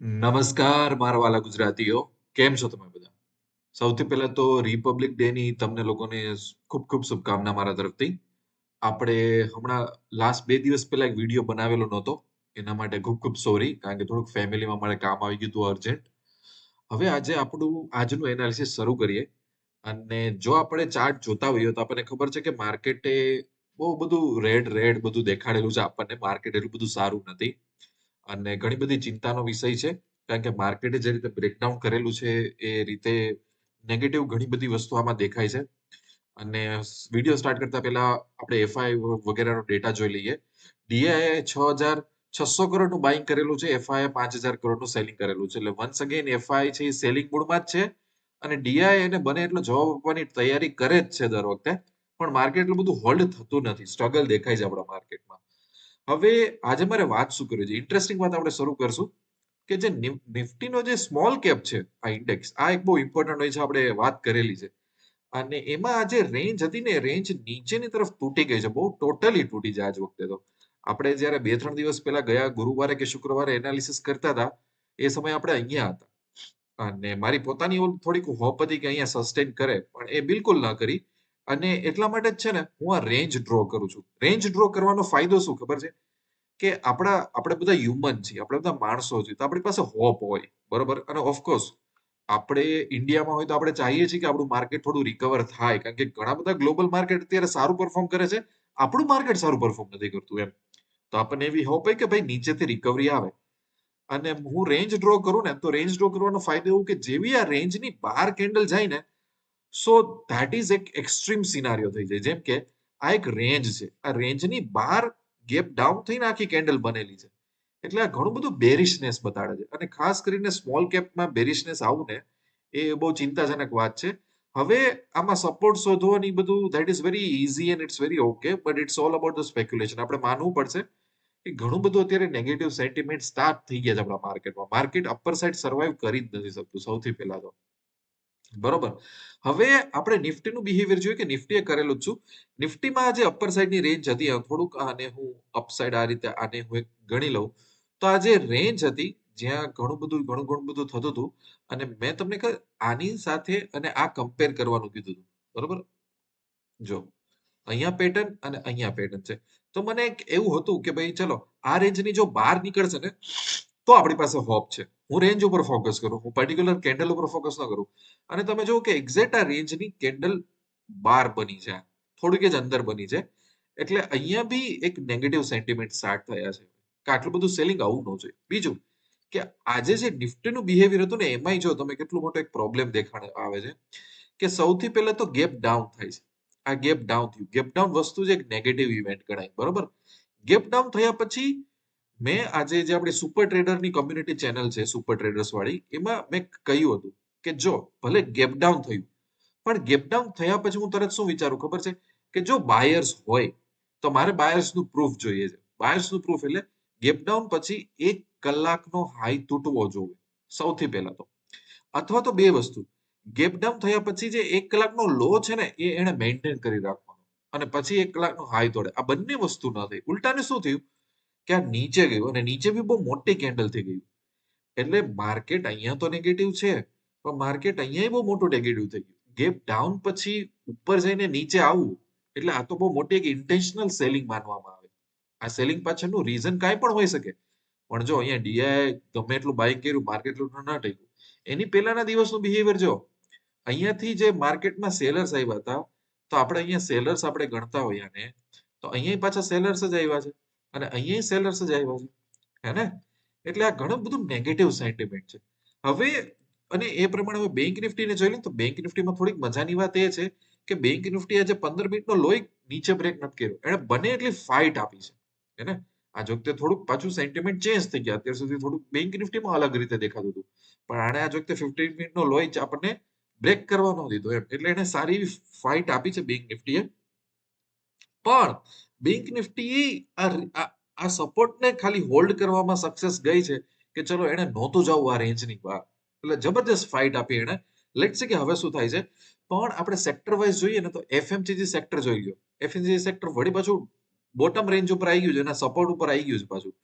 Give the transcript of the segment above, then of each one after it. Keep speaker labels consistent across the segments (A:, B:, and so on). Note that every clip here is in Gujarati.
A: નમસ્કાર, મારા વાલા ગુજરાતીઓ. કેમ છો તમે બધા? સૌથી પહેલા તો રિપબ્લિક ડે ની તમને લોકોને ખૂબ ખૂબ શુભકામના મારા તરફથી. આપણે હમણાં લાસ્ટ બે દિવસ પહેલા એક વીડિયો બનાવેલો નહોતો. એના માટે ખૂબ ખૂબ સોરી કારણ કે થોડુંક ફેમિલીમાં મારે કામ આવી ગયું હતું અર્જન્ટ હવે આજે આપણું આજનું એનાલિસિસ શરૂ કરીએ. અને જો આપણે ચાર્ટ જોતા હોઈએ તો આપણને ખબર છે કે માર્કેટે બહુ બધું રેડ રેડ બધું દેખાડેલું છે આપણને. માર્કેટ એટલું બધું સારું નથી. અને ઘણી બધી ચિંતાનો વિષય છે. કારણ કે માર્કેટે જે રીતે બ્રેકડાઉન કરેલું છે, એ રીતે નેગેટિવ ઘણી બધી વસ્તુ આમાં દેખાય છે. અને વીડિયો સ્ટાર્ટ કરતા પહેલા આપણે એફઆઈ વગેરેનો ડેટા જોઈ લઈએ. ડીઆઈએ છ હજાર છસો કરોડનું બાઇંગ કરેલું છે એફઆઈ પાંચ હજાર કરોડનું સેલિંગ કરેલું છે. એટલે વન્સ અગેન એફઆઈ છે એ સેલિંગ મૂડમાં જ છે અને ડીઆઈ એને બને એટલો જવાબ આપવાની તૈયારી કરે જ છે દર વખતે. પણ માર્કેટ એટલું બધું હોલ્ડ થતું નથી. સ્ટ્રગલ દેખાય છે આપણા માર્કેટમાં હવે આજે મારે વાત શું કરવી છે? ઇન્ટરેસ્ટિંગ વાત આપણે શરૂ કરશું કે જે નિફ્ટીનો જે સ્મોલ કેપ છે, આ ઇન્ડેક્સ આ એક બહુ ઇમ્પોર્ટન્ટ હોય છે, આપણે વાત કરેલી છે. અને એમાં આ જે રેન્જ હતી ને રેન્જ નીચેની તરફ તૂટી ગઈ છે, બહુ ટોટલી તૂટી જાય આજ વખતે તો. આપણે જ્યારે બે ત્રણ દિવસ પહેલા ગયા, ગુરુવારે કે શુક્રવારે એનાલિસિસ કરતા હતા, એ સમયે આપણે અહીંયા હતા. અને મારી પોતાની થોડીક હોપ હતી કે અહીંયા સસ્ટેન કરે, પણ એ બિલકુલ ના કરી. અને એટલા માટે જ છે ને, હું આ રેન્જ ડ્રો કરું છું. રેન્જ ડ્રો કરવાનો ફાયદો શું, ખબર છે? કે આપણા, આપણે બધા હ્યુમન છીએ, આપણે બધા માણસો છીએ, તો આપણી પાસે હોપ હોય, બરોબર? અને ઓફકોર્સ આપણે ઇન્ડિયામાં હોય તો આપણે ચાહીએ છીએ કે આપણું માર્કેટ થોડું રિકવર થાય, કારણ કે ઘણા બધા ગ્લોબલ માર્કેટ અત્યારે સારું પરફોર્મ કરે છે, આપણું માર્કેટ સારું પરફોર્મ નથી કરતું એમ. તો આપણને એવી હોપ હોય કે ભાઈ નીચેથી રિકવરી આવે. અને હું રેન્જ ડ્રો કરું ને, તો રેન્જ ડ્રો કરવાનો ફાયદો એવું કે જેવી આ રેન્જની બહાર કેન્ડલ જાય ને સો ધેટ ઇઝ એક એક્સ્ટ્રીમ સિનારીઓ થઈ જાય. જેમ કે આ એક રેન્જ છે. આ રેન્જની બહાર ગેપ ડાઉન થઈને આખી કેન્ડલ બનેલી છે. એટલે આ ઘણું બધું બેરિશનેસ બતાડે છે. અને ખાસ કરીને સ્મોલ કેપમાં બેરિશનેસ આવું ને એ બહુ ચિંતાજનક વાત છે. હવે આમાં સપોર્ટ શોધવાની બધું that is very easy and it's very okay but it's all about the speculation આપણે માનવું પડશે કે ઘણું બધું અત્યારે નેગેટિવ સેન્ટિમેન્ટ સ્ટાર્ટ થઈ ગયા છે આપણા માર્કેટમાં માર્કેટ અપર સાઇડ સર્વાઈવ કરી જ નથી શકતું, સૌથી પહેલા તો. બરોબર? હવે આપણે નિફ્ટીનું બિહેવિયર જોઈએ કે નિફ્ટીએ કરેલું જ છું. નિફ્ટીમાં જે અપર સાઈડની રેન્જ હતી. થોડુંક આને હું અપસાઈડ આ રીતે આને હું એક ગણી લઉં. તો આ જે રેન્જ હતી, જ્યાં ઘણું બધું, ઘણું ઘણું બધું થતું હતું અને મેં તમને આની સાથે અને આ કમ્પેર કરવાનું કીધું હતું. બરોબર? જો, અહીંયા પેટર્ન અને અહીંયા પેટર્ન છે. તો મને એક એવું હતું કે ભાઈ ચલો, આ રેન્જની જો બહાર નીકળશે ને, તો આપણી પાસે હોપ છે. હું રેન્જ ઉપર ફોકસ કરું, હું પર્ટિક્યુલર કેન્ડલ ઉપર ફોકસ ન કરું. અને તમે જુઓ કે એક્ઝેક્ટ આ રેન્જની કેન્ડલ બાર બની છે થોડીક જ અંદર બની છે એટલે અહીંયા બી એક નેગેટિવ સેન્ટિમેન્ટ સ્ટાર્ટ થયા છે. કે આટલું બધું સેલિંગ આવું ન જોઈએ. બીજું કે આજે જે નિફ્ટીનું બિહેવિયર હતું ને, એમાંય જો તમે કેટલું મોટો એક પ્રોબ્લેમ દેખાણ આવે છે. કે સૌથી પહેલા તો ગેપ ડાઉન થાય છે. આ ગેપ ડાઉન થયું. ગેપ ડાઉન વસ્તુ જ એક નેગેટિવ ઇવેન્ટ ગણાય, બરોબર? ગેપ ડાઉન થયા પછી મેં આજે જે આપણી સુપર ટ્રેડરની કોમ્યુનિટી ચેનલ છે સુપર ટ્રેડર્સ વાળી, એમાં મેં કહ્યું હતું કે જો ભલે ગેપ ડાઉન થયું, પણ ગેપ ડાઉન થયા પછી હું તરત શું વિચારું, ખબર છે? કે જો બાયર્સ હોય, તો મારે બાયર્સનું પ્રૂફ જોઈએ છે. બાયર્સનું પ્રૂફ એટલે ગેપ ડાઉન પછી એક કલાકનો હાઈ તૂટવો જોઈએ, સૌથી પહેલા તો. અથવા તો બે વસ્તુ ગેપ ડાઉન થયા પછી જે એક કલાકનો લો છે ને, એ એને મેન્ટેન કરી રાખવાનો, અને પછી એક કલાકનો હાઈ તોડે. આ બંને વસ્તુ ન થઈ. ઉલટાને શું થયું? કે આ નીચે ગયું અને નીચે બી બહુ મોટી કેન્ડલ થઈ ગયું. એટલે માર્કેટ અહીંયા તો નેગેટિવ છે, પણ માર્કેટ અહીંયા બહુ મોટું નેગેટિવ થઈ ગયું. ગેપ ડાઉન પછી ઉપર જઈને નીચે આવવું એટલે આ તો બહુ મોટી એક ઇન્ટેન્શનલ સેલિંગ માનવામાં આવે. આ સેલિંગ પાછળનું રીઝન કાંઈ પણ હોઈ શકે. પણ જો અહીંયા ડીઆઈ ગમે એટલું બાઇક કર્યું માર્કેટ એટલું ના ટક્યું, એની પહેલાના દિવસનું બિહેવિયર જો, અહીંયાથી જે માર્કેટમાં સેલર્સ આવ્યા હતા, તો આપણે અહીંયા સેલર્સ આપણે ગણતા હોઈએ ને તો અહીંયા પાછા સેલર્સ જ આવ્યા છે. અને અહીંયા સેલર્સ જ આવ્યા છે. હે ને? એટલે આ ઘણું બધું નેગેટિવ સેન્ટિમેન્ટ છે. હવે, અને એ પ્રમાણે હવે બેંક નિફ્ટીને જોઈ લઈએ તો બેંક નિફ્ટીમાં થોડીક મજાની વાત એ છે કે બેંક નિફ્ટી આજે પંદર મિનિટનો લોહી નીચે બ્રેક નથી કર્યો. એણે બને એટલી ફાઇટ આપી છે. હે ને? આ વખતે થોડુંક પાછું સેન્ટિમેન્ટ ચેન્જ થઈ ગયા. અત્યાર સુધી થોડુંક બેંક નિફ્ટીમાં અલગ રીતે દેખાતું હતું. પણ આણે આ વખતે ફિફ્ટીન મિનિટનો લોહી આપણને બ્રેક કરવાનો દીધો એમ. એટલે એને સારી એવી ફાઇટ આપી છે બેંક નિફ્ટીએ. પણ બેંક નિફ્ટી આ આ સપોર્ટને ખાલી હોલ્ડ કરવામાં સક્સેસ ગઈ છે કે ચલો એને નહોતું જવું આ રેન્જની બહાર. એટલે જબરજસ્ત ફાઇટ આપી એને લેટ છે કે હવે શું થાય છે. પણ આપણે સેક્ટર વાઇઝ જોઈએ ને તો એફએમસીજી સેક્ટર જોઈ ગયો એફએમસીજી સેક્ટર વળી પાછું બોટમ રેન્જ ઉપર આવી ગયું છે એના સપોર્ટ ઉપર આવી ગયું છે પાછું.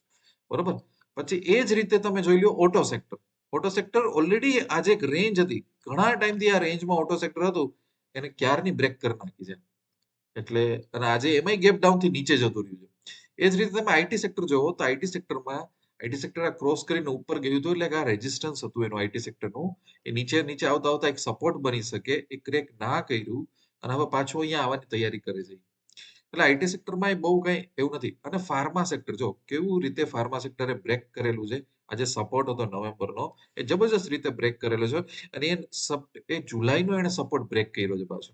A: બરોબર? પછી એ જ રીતે તમે જોઈ લો auto sector auto sector already આજે એક રેન્જ હતી. ઘણા ટાઈમથી આ રેન્જમાં ઓટો સેક્ટર હતું. એને ક્યારની બ્રેક કરી નાખી છે? એટલે અને આજે એમાંય ગેપ ડાઉનથી નીચે જતું રહ્યું છે. એ જ રીતે તમે આઈટી સેક્ટર જોવો તો આઈટી સેક્ટરમાં આઈટી સેક્ટર ક્રોસ કરીને ઉપર ગયું હતું એટલે આ રેઝિસ્ટન્સ હતું એનું આઈટી સેક્ટરનું એ નીચે નીચે આવતા આવતા એક સપોર્ટ બની શકે, એ ક્રેક ના કર્યું અને હવે પાછું અહીંયા આવવાની તૈયારી કરે છે. એટલે આઈટી સેક્ટરમાં એ બહુ કંઈ એવું નથી. અને ફાર્મા સેક્ટર જો, કેવું રીતે ફાર્મા સેક્ટરે બ્રેક કરેલું છે? આજે સપોર્ટ હતો નવેમ્બરનો. એ જબરજસ્ત રીતે બ્રેક કરેલો છે. અને એ એ જુલાઈનો એને સપોર્ટ બ્રેક કર્યો છે પાછો.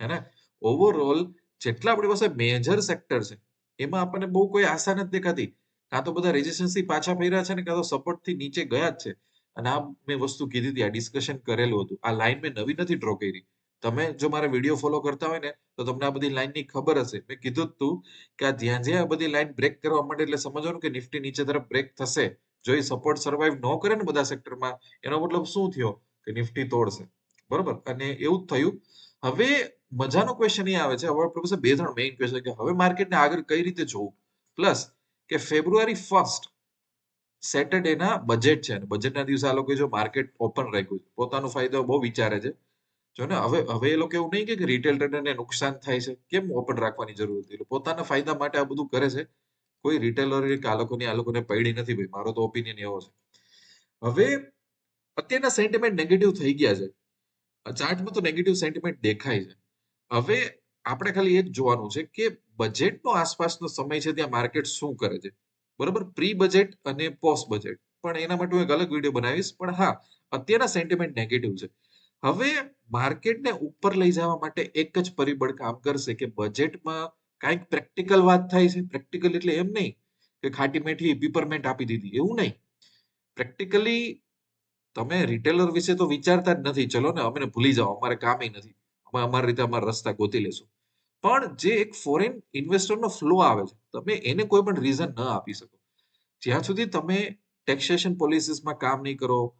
A: હે ને? ઓવરઓલ જેટલા આપણી પાસે મેજર સેક્ટર છે, એમાં આપણને બહુ કોઈ આશા નથી દેખાતી. કાં તો બધા રેઝિસ્ટન્સથી પાછા ફેર્યા છે ને, કાં તો સપોર્ટથી નીચે ગયા જ છે. અને આ મેં વસ્તુ કીધી હતી, આ ડિસ્કશન કરેલું હતું. આ લાઈન મેં નવી નથી ડ્રો કરી. તમે જો મારા વીડિયો ફોલો કરતા હોય ને, તો તમને આ બધી લાઈનની ખબર હશે. મેં કીધું હતું કે આ જ્યાં જ્યાં બધી લાઈન બ્રેક કરવા માટે એટલે સમજવાનું કે નિફ્ટી નીચે તરફ બ્રેક થશે. જો એ સપોર્ટ સર્વાઈવ ન કરે ને બધા સેક્ટરમાં એનો મતલબ શું થયો? કે નિફ્ટી તોડશે. બરોબર? અને એવું જ થયું. હવે મજાનો ક્વેશ્ચન એ આવે છે. હવે પ્રોફેસર બે ત્રણ મેઇન ક્વેશ્ચન કે હવે માર્કેટને આગળ કઈ રીતે જોવું? પ્લસ કે ફેબ્રુઆરી ફર્સ્ટ સેટરડેના બજેટ છે અને બજેટના દિવસે આ લોકોએ જો માર્કેટ ઓપન રાખ્યું છે. પોતાનો ફાયદો બહુ વિચારે છે. જો ને હવે હવે એ લોકો એવું નહીં કે રિટેલ ટ્રેડરને નુકસાન થાય છે. કેમ ઓપન રાખવાની જરૂર હતી? એટલે પોતાના ફાયદા માટે આ બધું કરે છે. કોઈ રિટેલર કે આ લોકોની, આ લોકોને પડી નથી ભાઈ. મારો તો ઓપિનિયન એવો છે. હવે અત્યારના સેન્ટિમેન્ટ નેગેટિવ થઈ ગયા છે. ચાર્ટમાં તો નેગેટિવ સેન્ટિમેન્ટ દેખાય છે. હવે આપણે ખાલી એ જ જોવાનું છે કે બજેટનો આસપાસનો સમય છે ત્યાં માર્કેટ શું કરે છે. બરોબર? પ્રી બજેટ અને પોસ્ટ બજેટ પણ એના માટે હું એક અલગ વીડિયો બનાવીશ. પણ હા, અત્યારના સેન્ટિમેન્ટ નેગેટિવ છે. હવે માર્કેટને ઉપર લઈ જવા માટે એક જ પરિબળ કામ કરશે કે બજેટમાં કાંઈક પ્રેક્ટિકલ વાત થાય છે. પ્રેક્ટિકલ એટલે એમ નહીં કે ખાટી મેઠી પીપરમેન્ટ આપી દીધી. એવું નહીં. પ્રેક્ટિકલી તમે રિટેલર વિશે તો વિચારતા જ નથી. ચલો ને, અમે ભૂલી જાઓ. અમારે કામ નથી. અમારી રીતે અમારા રસ્તા ગોતી લેશું. પણ જે એક ફોરેન ઇન્વેસ્ટરનો ફ્લો આવે છે, તમે એને કોઈ પણ રીઝન ન આપી શકો. જ્યાં સુધી તમે ટેક્સેશન પોલિસીસમાં કામ નહીં કરો,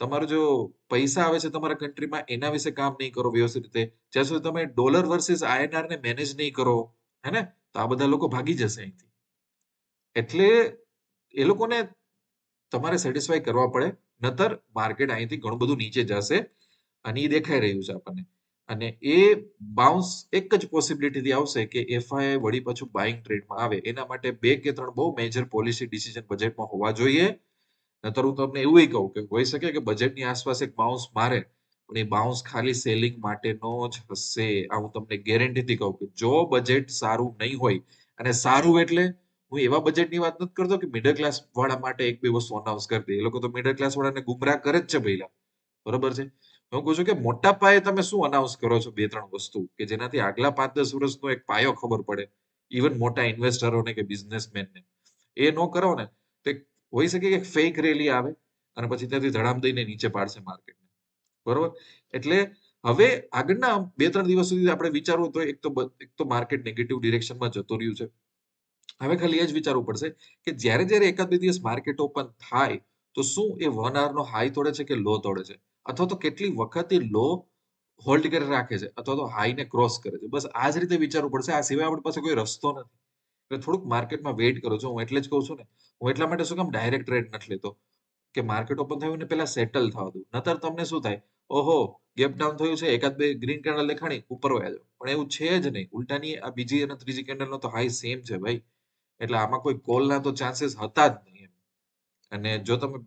A: તમારો જો પૈસા આવે છે તમારા કન્ટ્રીમાં એના વિશે કામ નહીં કરો વ્યવસ્થિત રીતે, જ્યાં સુધી તમે ડોલર વર્સિસ આઈએનઆર ને મેનેજ નહીં કરો, હે ને, તો આ બધા લોકો ભાગી જશે અહીંથી. એટલે એ લોકોને તમારે સેટિસ્ફાય કરવા પડે, નતર માર્કેટ અહીંથી ઘણું બધું નીચે જશે, અને એ દેખાઈ રહ્યું છે આપણને. અને એ બાઉન્સ એક જ પોસિબિલિટીથી આવશે કે એફઆઈ વળી પાછું બાઇંગ ટ્રેડમાં આવે. એના માટે બે કે ત્રણ બહુ મેજર પોલિસી ડિસિઝન બજેટમાં હોવા જોઈએ. નતર હું તમને એવું કહું કે હોઈ શકે કે બજેટની આસપાસ એક બાઉન્સ મારે, પણ એ બાઉન્સ ખાલી સેલિંગ માટેનો જ હશે. આ હું તમને ગેરંટીથી કહું કે જો બજેટ સારું નહીં હોય, અને સારું એટલે હું એવા બજેટની વાત નથી કરતો કે મિડલ ક્લાસ વાળા માટે એક બે વસ્તુ અનાઉન્સ કરી દે. એ લોકો તો મિડલ ક્લાસ વાળાને ગુમરાહ કરે જ છે પહેલા. બરોબર છે? હું કહું છું કે મોટા પાયે તમે શું અનાઉન્સ કરો છો બે, ત્રણ વસ્તુ? કે જેનાથી આગલા પાંચ, દસ વર્ષનો એક પાયો ખબર પડે ઇવન મોટા ઇન્વેસ્ટરોને કે બિઝનેસમેનને એ ન કરો ને. તો હોઈ શકે કે ફેક રેલી આવે અને પછી ત્યાંથી ધડામ દઈને નીચે પાડશે માર્કેટને બરોબર? એટલે હવે આગળના બે, ત્રણ દિવસ સુધી આપણે વિચારવું તો એક તો એક તો માર્કેટ નેગેટિવ ડિરેક્શનમાં જતો રહ્યું છે. હવે ખાલી એ જ વિચારવું પડશે કે જ્યારે જ્યારે એકાદ બે દિવસ માર્કેટ ઓપન થાય, તો શું એ વન આવરનો હાઈ તોડે છે કે લો તોડે છે? અથવા તો કેટલી વખત એ લો હોલ્ડ કરી રાખે છે, અથવા તો હાઈને ક્રોસ કરે છે. બસ આ જ રીતે વિચારવું પડશે. આ સિવાય આપણી પાસે કોઈ રસ્તો નથી. એટલે થોડુંક માર્કેટમાં વેઇટ કરો છો. હું એટલે જ કહું છું ને, હું એટલા માટે શું કામ ડાયરેક્ટ ટ્રેડ નથી લેતો. કે માર્કેટ ઓપન થયું ને પહેલા સેટલ થવા દઉં. નતર તમને શું થાય? ઓહો ગેપ ડાઉન થયું છે. એકાદ બે ગ્રીન કેન્ડલ દેખાણી, ઉપર વયા જાવ પણ એવું છે જ નહીં. ઉલટાની આ બીજી અને ત્રીજી કેન્ડલનો તો હાઈ સેમ છે ભાઈ. એટલે આમાં કોઈ કોલના તો ચાન્સીસ હતા જ નહીં અને જો તમે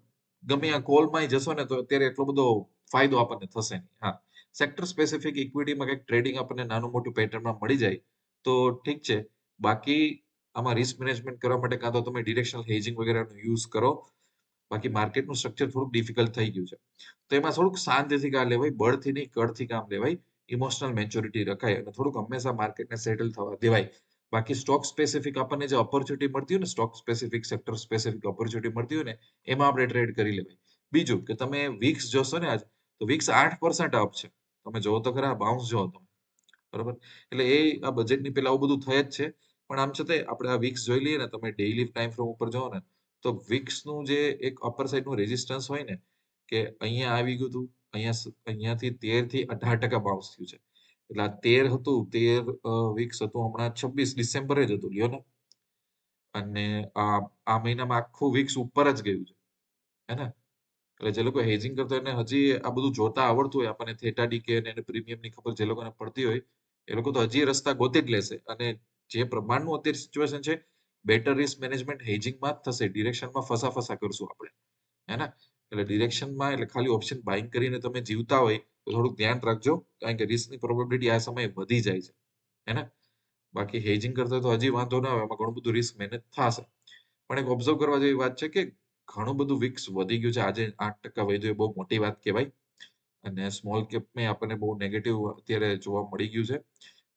A: ગમે આ કોલમાં જશો ને તો અત્યારે એટલો બધો ફાયદો આપણને થશે નહીં. હા. સેક્ટર સ્પેસિફિક ઇક્વિટીમાં કંઈક ટ્રેડિંગ આપણને નાનું મોટું પેટર્નમાં મળી જાય, તો ઠીક છે. બાકી આમાં રિસ્ક મેનેજમેન્ટ કરવા માટે કાં તો તમે ડિરેક્શનલ હેજિંગ વગેરેનો યુઝ કરો. બાકી માર્કેટનું સ્ટ્રક્ચર થોડુંક ડિફિકલ્ટ થઈ ગયું છે. તો એમાં થોડુંક શાંતિથી કામ લેવાય, બળથી નહીં કળથી કામ લેવાય ઇમોશનલ મેચ્યોરિટી રખાય અને થોડુંક હંમેશા માર્કેટને સેટલ થવા દેવાય. બાકી સ્ટોક સ્પેસિફિક આપણને જે ઓપોર્ચ્યુનિટી મળતી હોય ને stock specific sector specific opportunity મળતી હોય ને, એમાં આપણે ટ્રેડ કરી લેવાય. બીજું કે તમે વીક્સ જોશો ને આજ, તો વીક્સ આઠ પર્સન્ટ અપ છે. તમે જોવો તો ખરા બાઉન્સ જોવો તમે. બરોબર? એટલે એ, આ બજેટની પેલા આવું બધું થયે જ છે. પણ આમ છતાં આપણે આ વીક્સ જોઈ લઈએ ને, તમે ડેઈલી ટાઈમ ફ્રેમ ઉપર જોવો ને, તો વીક્સનું જે એક અપર સાઈડનું રેઝિસ્ટન્સ હોય ને, કે અહીંયા આવી ગયું હતું અહીંયા અહીંયાથી તેરથી અઢાર ટકા બાઉન્સ થયું છે. એટલે આ તેર હતું, તેર વીક્સ હતું, હમણાં છવ્વીસ ડિસેમ્બરે જ હતું, લ્યો ને. અને આ આ મહિનામાં આખું વીક્સ ઉપર જ ગયું છે, હે ને? એટલે જે લોકો હેજિંગ કરતા હોય ને, હજી આ બધું જોતા આવડતું હોય, આપણને થેટા ડીકે અને એને પ્રીમિયમની ખબર જે લોકોને પડતી હોય, એ લોકો તો હજી રસ્તા ગોતી જ લેશે. અને જે પ્રમાણનું અત્યારે સિચ્યુએશન છે બેટર રિસ્ક મેનેજમેન્ટ હેજિંગમાં જ થશે ડિરેક્શનમાં ફસા ફસા કરશું આપણે, હે ને? એટલે ડિરેક્શનમાં એટલે ખાલી ઓપ્શન બાઇંગ કરીને તમે જીવતા હોય થોડુંક ધ્યાન રાખજો, કારણ કે રિસ્કની પ્રોબેબિલિટી આ સમયે વધી જાય છે. હેને બાકી હેજિંગ કરતા તો હજી વાંધો ના આવે એમાં ઘણું બધું રિસ્ક મેનેજ થશે. પણ એક ઓબ્ઝર્વ કરવા જેવી વાત છે કે, ઘણું બધું વિક્સ વધી ગયું છે. આજે આઠ ટકા વધ્યું એ બહુ મોટી વાત કહેવાય. અને સ્મોલ કેપમાં આપણને બહુ નેગેટિવ અત્યારે જોવા મળી ગયું છે.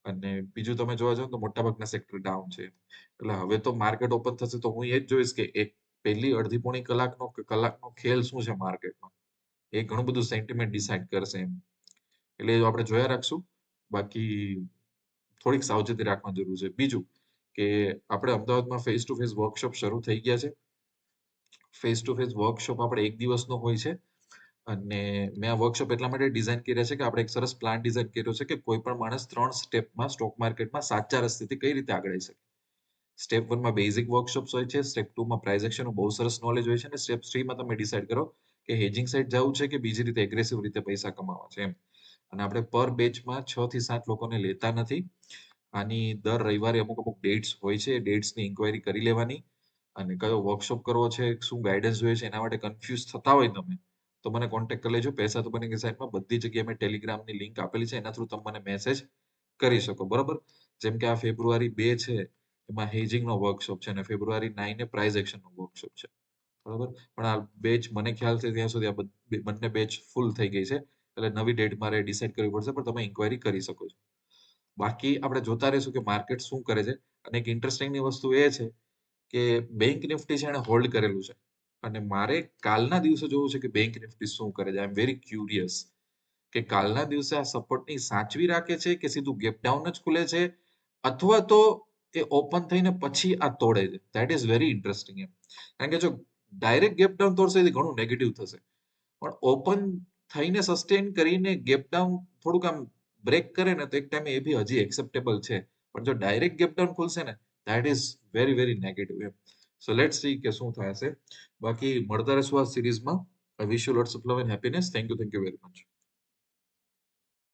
A: અને બીજું તમે જોવા જાવ તો મોટાભાગના સેક્ટર ડાઉન છે. એટલે હવે તો માર્કેટ ઓપન થશે તો હું એ જ જોઈશ કે એક પહેલી અડધી પોણી કલાકનો કલાકનો ખેલ શું છે માર્કેટમાં એ ઘણું બધું સેન્ટિમેન્ટ ડિસાઇડ કરશે એમ. એટલે આપણે જોયા રાખશું. બાકી થોડીક સાવચેતી રાખવાની જરૂર છે. બીજું કે આપણે અમદાવાદમાં ફેસ ટુ ફેસ વર્કશોપ શરૂ થઈ ગયા છે. ફેસ ટુ ફેસ વર્કશોપ આપણે એક દિવસનો હોય છે. અને મેં આ વર્કશોપ એટલા માટે ડિઝાઇન કર્યા છે કે આપણે એક સરસ પ્લાન ડિઝાઇન કર્યો છે કે કોઈ પણ માણસ ત્રણ સ્ટેપમાં સ્ટોક માર્કેટમાં સાચા રસ્તેથી કઈ રીતે આગળ આવી શકે. સ્ટેપ વનમાં બેઝિક વર્કશોપ્સ હોય છે. સ્ટેપ ટુમાં પ્રાઇઝ એક્શનનું બહુ સરસ નોલેજ હોય છે. અને સ્ટેપ થ્રીમાં તમે ડિસાઇડ કરો કે હેજિંગ સાઈડ જવું છે કે બીજી રીતે એગ્રેસિવ રીતે પૈસા કમાવા છે એમ. અને આપણે પર બેચમાં છ થી સાત લોકોને લેતા નથી. આની દર રવિવારે અમુક અમુક ડેટ્સ હોય છે ડેટ્સની ઇન્ક્વાયરી કરી લેવાની. અને કયો વર્કશોપ કરવો છે, શું ગાઈડન્સ જોઈએ છે, એના માટે કન્ફ્યુઝ થતા હોય તમે, તો મને કોન્ટેક્ટ કરી લેજો. પૈસા તો બની સાઈડમાં બધી જગ્યાએ મેં ટેલિગ્રામની લિંક આપેલી છે, એના થ્રુ તમે મને મેસેજ કરી શકો, બરોબર? જેમ કે આ ફેબ્રુઆરી બે છે, એમાં હેજિંગનો વર્કશોપ છે અને ફેબ્રુઆરી નાઈને પ્રાઇઝ એક્શનનો વર્કશોપ છે. બરોબર? પણ આ બેચ મને ખ્યાલ છે ત્યાં સુધી આ બંને બેચ ફૂલ થઈ ગઈ છે. એટલે નવી ડેટ મારે ડિસાઇડ કરવી પડશે, પણ તમે ઇન્ક્વાયરી કરી શકો છો. બાકી આપણે જોતા રહીશું કે માર્કેટ શું કરે છે. અને એક ઇન્ટરેસ્ટિંગની વસ્તુ એ છે કે બેંક નિફ્ટી છે એને હોલ્ડ કરેલું છે. અને મારે કાલના દિવસે જોવું છે કે બેંક નિફ્ટી શું કરે છે. આઈ એમ વેરી ક્યુરિયસ કે કાલના દિવસે આ સપોર્ટની સાચવી રાખે છે કે સીધું ગેપ ડાઉન જ ખુલે છે? અથવા તો એ ઓપન થઈને પછી આ તોડે છે. ધેટ ઇઝ વેરી ઇન્ટરેસ્ટિંગ એમ. કારણ કે જો ડાયરેક્ટ ગેપ ડાઉન તોડશે એ ઘણું નેગેટિવ થશે. પણ ઓપન થઈને સસ્ટેન કરીને ગેપ ડાઉન થોડુંક આમ બ્રેક કરે ને, તો એક ટાઈમે એ બી હજી એક્સેપ્ટેબલ છે. પણ જો ડાયરેક્ટ ગેપ ડાઉન ખુલશે ને that is very very negative M. So let see કે શું થશે બાકી, મળતા રહેશું આ સિરીઝમાં I wish you lots of love and happiness thank you thank you very much